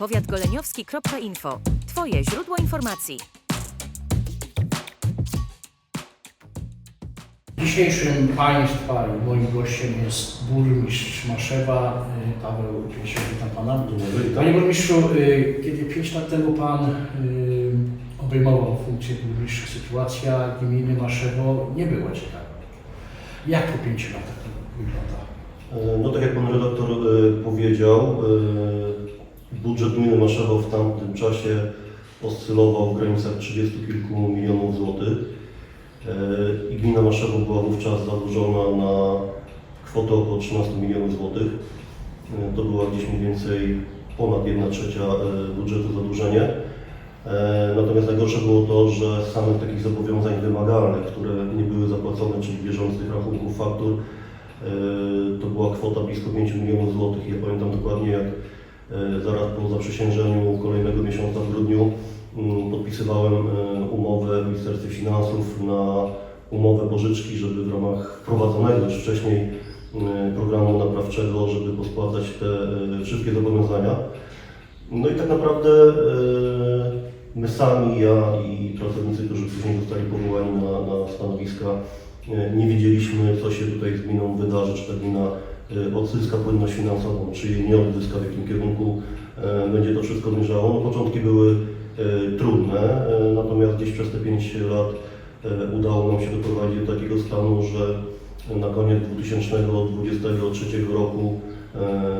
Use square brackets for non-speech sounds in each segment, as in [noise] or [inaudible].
powiatgoleniowski.info. Twoje źródło informacji. Dzisiejszym Państwa i moim gościem jest burmistrz Maszewa, y, Paweł Piesiek, witam Pana. Panie burmistrzu, y, kiedy 5 lat temu Pan y, obejmował funkcję burmistrza, sytuacja gminy Maszewo nie była ciekawa. Jak po 5 latach to wygląda? E, No tak jak Pan redaktor e, powiedział, e, budżet gminy Maszewo w tamtym czasie oscylował w granicach 30 kilku milionów złotych E, i gmina Maszewo była wówczas zadłużona na kwotę około 13 milionów złotych. E, To była gdzieś mniej więcej ponad 1 trzecia e, budżetu zadłużenia. Natomiast najgorsze było to, że samych takich zobowiązań wymagalnych, które nie były zapłacone, czyli bieżących rachunków faktur, to była kwota blisko 5 milionów złotych. Ja pamiętam dokładnie, jak zaraz po zaprzysiężeniu kolejnego miesiąca w grudniu mm, podpisywałem e, umowę w Ministerstwie Finansów na umowę pożyczki, żeby w ramach wprowadzonego już wcześniej e, programu naprawczego, żeby pospłacać te e, wszystkie zobowiązania. No i tak naprawdę e, my sami, ja i pracownicy, którzy później zostali powołani na, na stanowiska, e, nie wiedzieliśmy, co się tutaj z gminą wydarzy, czy ta gmina e, odzyska płynność finansową, czy jej nie odzyska, w jakim kierunku e, będzie to wszystko zmierzało. No, początki były e, trudne, natomiast gdzieś przez te 5 lat udało nam się doprowadzić do takiego stanu, że na koniec 2023 roku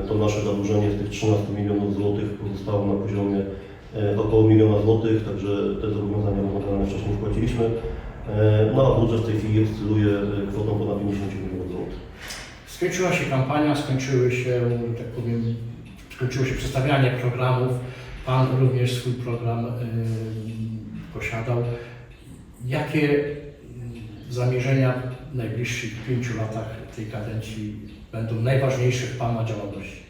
to nasze zadłużenie z tych 13 milionów złotych pozostało na poziomie około miliona złotych, także te zobowiązania wymagalne wcześniej wpłaciliśmy. No a budżet w tej chwili oscyluje kwotą ponad 50 milionów. Skończyła się kampania, skończyły się, tak powiem, skończyło się przedstawianie programów. Pan również swój program y, posiadał. Jakie y, zamierzenia w najbliższych pięciu latach tej kadencji będą najważniejsze w Pana działalności?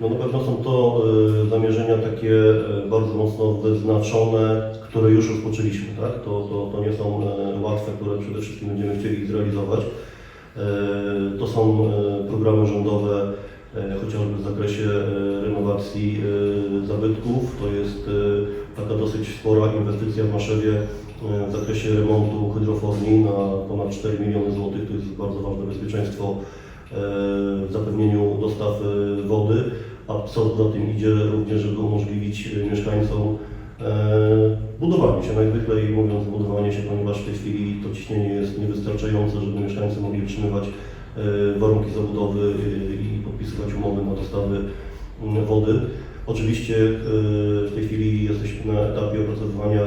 No na pewno są to e, zamierzenia takie e, bardzo mocno wyznaczone, które już rozpoczęliśmy, tak? To, to, to nie są e, łatwe, które przede wszystkim będziemy chcieli zrealizować. E, To są e, programy rządowe, e, chociażby w zakresie renowacji zabytków. To jest taka dosyć spora inwestycja w Maszewie w zakresie remontu hydroforni na ponad 4 miliony złotych. To jest bardzo ważne bezpieczeństwo w zapewnieniu dostaw wody, a co za tym idzie również, żeby umożliwić mieszkańcom budowanie się, najzwyklej mówiąc budowanie się, ponieważ w tej chwili to ciśnienie jest niewystarczające, żeby mieszkańcy mogli utrzymywać e, warunki zabudowy e, i podpisywać umowy na dostawy wody. Oczywiście e, w tej chwili jesteśmy na etapie opracowywania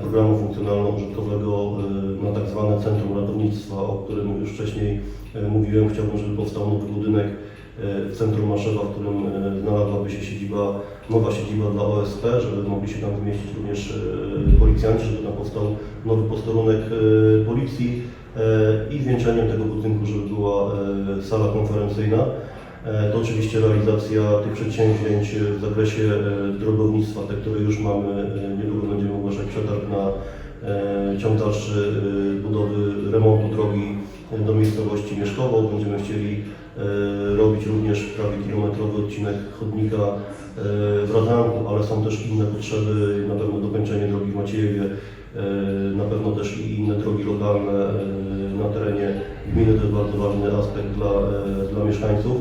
programu funkcjonalno-użytkowego na tak zwane Centrum Ratownictwa, o którym już wcześniej mówiłem. Chciałbym, żeby powstał nowy budynek w centrum Maszewa, w którym e, znalazłaby się siedziba, nowa siedziba dla OSP, żeby mogli się tam zmieścić również e, policjanci, żeby tam powstał nowy posterunek e, policji i zwieńczeniem tego budynku, żeby była sala konferencyjna. To oczywiście realizacja tych przedsięwzięć w zakresie drogownictwa, te, które już mamy. Niedługo będziemy ogłaszać przetarg na ciąg dalszy budowy remontu drogi do miejscowości Mieszkowo. Będziemy chcieli robić również prawie kilometrowy odcinek chodnika e, w Radanku, ale są też inne potrzeby, na pewno dokończenie drogi w Maciejewie, e, na pewno też i inne drogi lokalne e, na terenie gminy. To jest bardzo ważny aspekt dla, e, dla mieszkańców.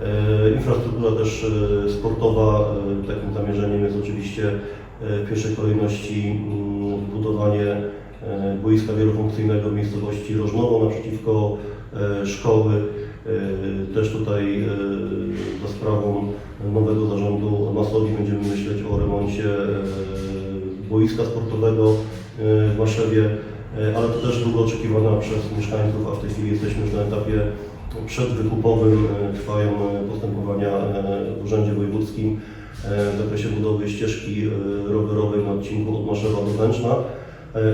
E, Infrastruktura też e, sportowa, e, takim zamierzeniem jest oczywiście e, w pierwszej kolejności mm, budowanie e, boiska wielofunkcyjnego w miejscowości Rożnowo naprzeciwko e, szkoły. E, Też tutaj e, za sprawą nowego zarządu Masowi będziemy myśleć o remoncie e, boiska sportowego w Maszewie, ale to też długo oczekiwana przez mieszkańców, a w tej chwili jesteśmy już na etapie przedwykupowym. Trwają postępowania w Urzędzie Wojewódzkim w zakresie budowy ścieżki rowerowej na odcinku od Maszewa do Węczna.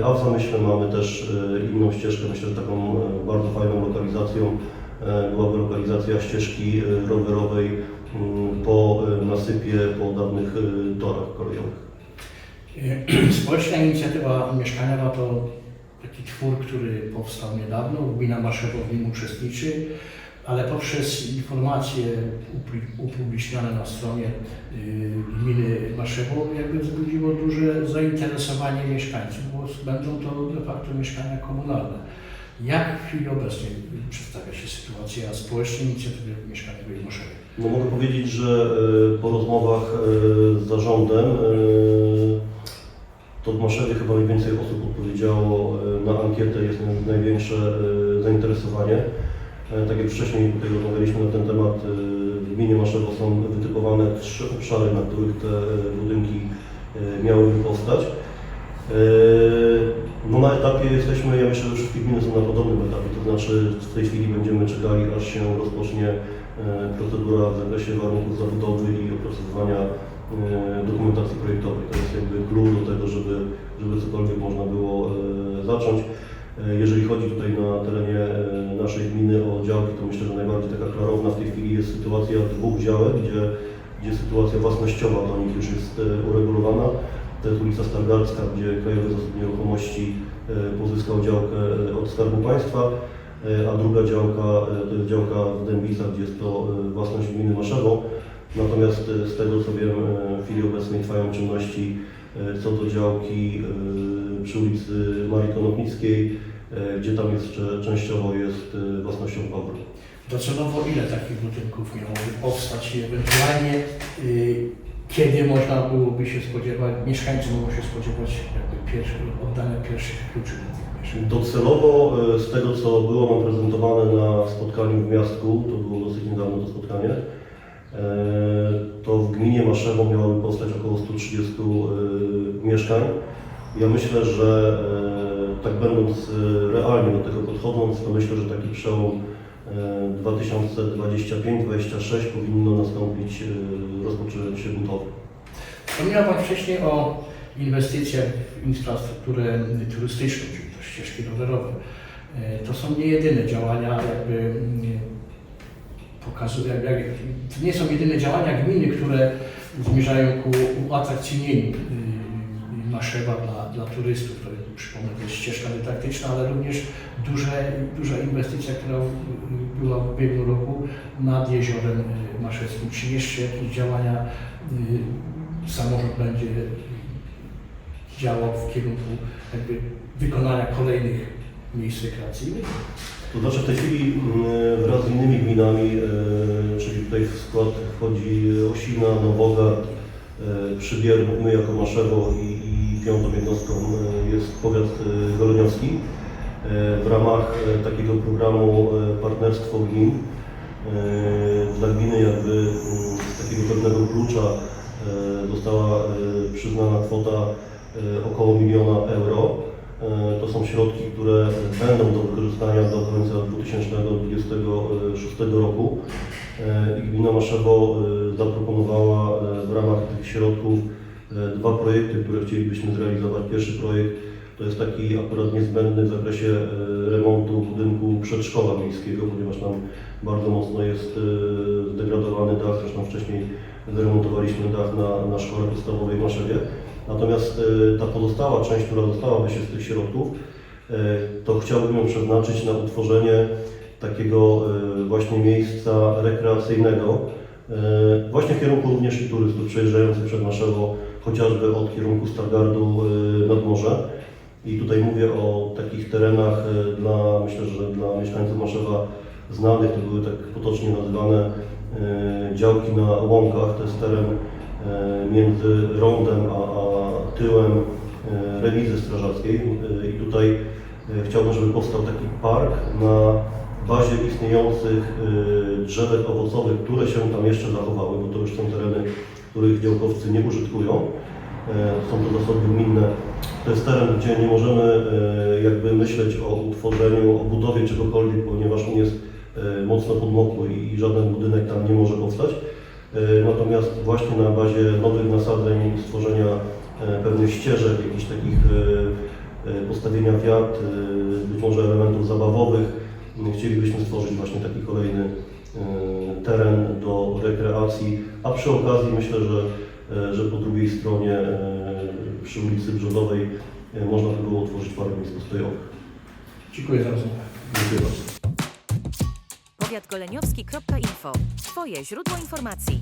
A w zamyśle mamy też inną ścieżkę, myślę, że taką bardzo fajną lokalizacją byłaby lokalizacja ścieżki e, rowerowej mm, po e, nasypie, po dawnych e, torach kolejowych. [clears throat] Społeczna inicjatywa mieszkaniowa to taki twór, który powstał niedawno. Gmina Maszewo w nim uczestniczy. ale poprzez informacje upublicznione na stronie y, gminy Maszewo jakby wzbudziło duże zainteresowanie mieszkańców, bo będą to de facto mieszkania komunalne. Jak w chwili obecnej przedstawia się sytuacja społecznej inicjatywy mieszkaniowej w Maszewie? No mogę powiedzieć, że e, po rozmowach e, z zarządem e, to w Maszewie chyba najwięcej osób odpowiedziało na ankietę, jest naj- największe zainteresowanie. Tak jak wcześniej tutaj rozmawialiśmy na ten temat, w gminie Maszewo są wytypowane trzy obszary, na których te budynki miałyby powstać. No na etapie jesteśmy, ja myślę, że wszystkie gminy są na podobnym etapie, to znaczy w tej chwili będziemy czekali, aż się rozpocznie e, procedura w zakresie warunków zabudowy i opracowywania e, dokumentacji projektowej. To jest jakby klucz do tego, żeby, żeby cokolwiek można było e, zacząć. Jeżeli chodzi tutaj na terenie naszej gminy o działki, to myślę, że najbardziej taka klarowna w tej chwili jest sytuacja dwóch działek, gdzie, gdzie sytuacja własnościowa do nich już jest uregulowana. To jest ulica Stargardzka, gdzie Krajowy Zasób Nieruchomości e, pozyskał działkę e, od Skarbu Państwa, e, a druga działka to jest działka w Dębicach, gdzie jest to własność gminy Maszewo. Natomiast z tego co wiem, w chwili obecnej trwają czynności co do działki przy ulicy Marii Konopnickiej, gdzie tam jeszcze częściowo jest własnością Wawru. Docelowo ile takich budynków miałoby powstać i ewentualnie y, kiedy można byłoby się spodziewać, mieszkańcy mogą się spodziewać jakby pierwszy, oddania pierwszych kluczy do tych mieszkań? Docelowo e, z tego, co było nam prezentowane na spotkaniu w Miastku, to było dosyć niedawno to spotkanie, e, to w gminie Maszewo miałoby powstać około 130 e, mieszkań. Ja myślę, że tak będąc realnie do tego podchodząc, to myślę, że taki przełom 2025-2026 powinno nastąpić, e, rozpocząć się budowa. Wspomniał Pan wcześniej o inwestycjach w infrastrukturę turystyczną, czyli to ścieżki rowerowe. E, To są nie jedyne działania, jakby mm, pokazują, jak, to nie są jedyne działania gminy, które zmierzają ku uatrakcyjnieniu Maszewa dla, dla turystów. To jest, przypomnę, to jest ścieżka dydaktyczna, ale również duże, duża inwestycja, która y, była w ubiegłym roku nad jeziorem y, maszewskim. Czy jeszcze jakieś działania y, samorząd będzie działał w kierunku jakby wykonania kolejnych miejsc rekreacyjnych? To znaczy w tej chwili mm, wraz z innymi gminami, czyli tutaj w skład wchodzi Osina, Nowogard, e, Przybierno, my jako Maszewo i piątą jednostką e, jest powiat e, goleniowski. E, W ramach takiego programu Partnerstwo Gmin dla gminy jakby mm, z takiego pewnego klucza została przyznana kwota około miliona euro. To są środki, które będą do wykorzystania do końca 2026 roku. I Gmina Maszewo zaproponowała w ramach tych środków dwa projekty, które chcielibyśmy zrealizować. Pierwszy projekt to jest taki akurat niezbędny w zakresie e, remontu budynku przedszkola miejskiego, ponieważ tam bardzo mocno jest e, zdegradowany dach, zresztą wcześniej wyremontowaliśmy dach na, na szkole podstawowej w Maszewie. Natomiast e, ta pozostała część, która dostałaby się z tych środków, e, to chciałbym ją przeznaczyć na utworzenie takiego e, właśnie miejsca rekreacyjnego, e, właśnie w kierunku również i turystów przejeżdżających przed Maszewo, chociażby od kierunku Stargardu e, nad morze. I tutaj mówię o takich terenach e, dla, myślę, że dla mieszkańców Maszewa znanych, to były tak potocznie nazywane e, działki na łąkach, to jest teren między rondem a, a tyłem remizy strażackiej i tutaj chciałbym, żeby powstał taki park na bazie istniejących drzewek owocowych, które się tam jeszcze zachowały, bo to już są tereny, których działkowcy nie użytkują. E, Są to zasoby gminne. To jest teren, gdzie nie możemy e, jakby myśleć o utworzeniu, o budowie czegokolwiek, ponieważ on jest e, mocno podmokły i żaden budynek tam nie może powstać. Natomiast właśnie na bazie nowych nasadzeń, stworzenia pewnych ścieżek, jakichś takich postawienia wiat, być może elementów zabawowych, chcielibyśmy stworzyć właśnie taki kolejny teren do rekreacji, a przy okazji myślę, że, e, że po drugiej stronie e, przy ulicy Brzodowej e, można by było utworzyć parę miejsc postojowych. Dziękuję za rozmowę. Dziękuję bardzo. Powiatgoleniowski.info. Twoje źródło informacji.